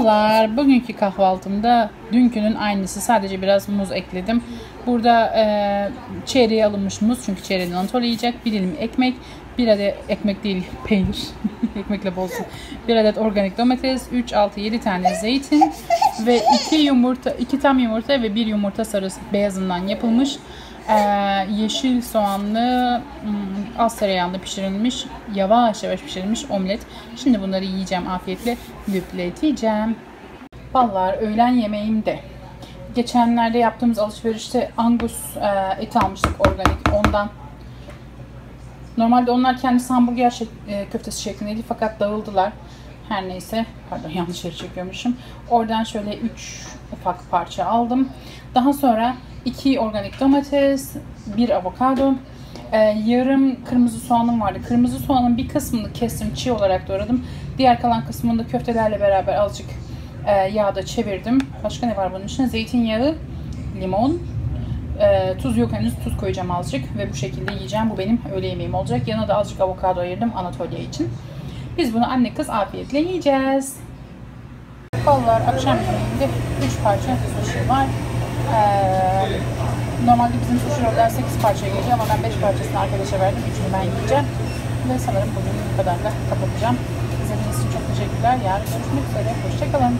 Ballar, bugünkü kahvaltımda dünkünün aynısı. Sadece biraz muz ekledim. Burada e, çeyreğe alınmış muz çünkü çeyreğini Anatoly yiyecek. Bir dilim ekmek, bir adet ekmek değil peynir. Ekmekle bolsun. Bir adet organik domates, 3, 6, 7 tane zeytin ve 2 yumurta, 2 tam yumurta ve bir yumurta sarısı beyazından yapılmış. Ee, yeşil soğanlı, hmm, az tereyağında pişirilmiş, yavaş yavaş pişirilmiş omlet. Şimdi bunları yiyeceğim afiyetle, lüpleteceğim. Ballar öğlen yemeğimde. Geçenlerde yaptığımız alışverişte angus e, eti almıştık organik ondan. Normalde onlar kendisi hamburger şek- e, köftesi şeklindeydi fakat dağıldılar. Her neyse, pardon yanlış yere çekiyormuşum. Oradan şöyle 3 ufak parça aldım. Daha sonra 2 organik domates, 1 avokado, e, yarım kırmızı soğanım vardı. Kırmızı soğanın bir kısmını kestim, çiğ olarak doğradım. Diğer kalan kısmını da köftelerle beraber azıcık e, yağda çevirdim. Başka ne var bunun içinde? Zeytinyağı, limon, e, tuz yok henüz. Tuz koyacağım azıcık ve bu şekilde yiyeceğim. Bu benim öğle yemeğim olacak. Yanına da azıcık avokado ayırdım Anatolia için. Biz bunu anne kız afiyetle yiyeceğiz. Ballar akşam yemeğinde 3 parça sushi var. Ee, normalde bizim sushi roller 8 parça geliyor ama ben 5 parçasını arkadaşa verdim. 3'ünü ben yiyeceğim. Ve sanırım bugün bu kadar da kapatacağım. İzlediğiniz için çok teşekkürler. Yarın görüşmek üzere. Hoşçakalın.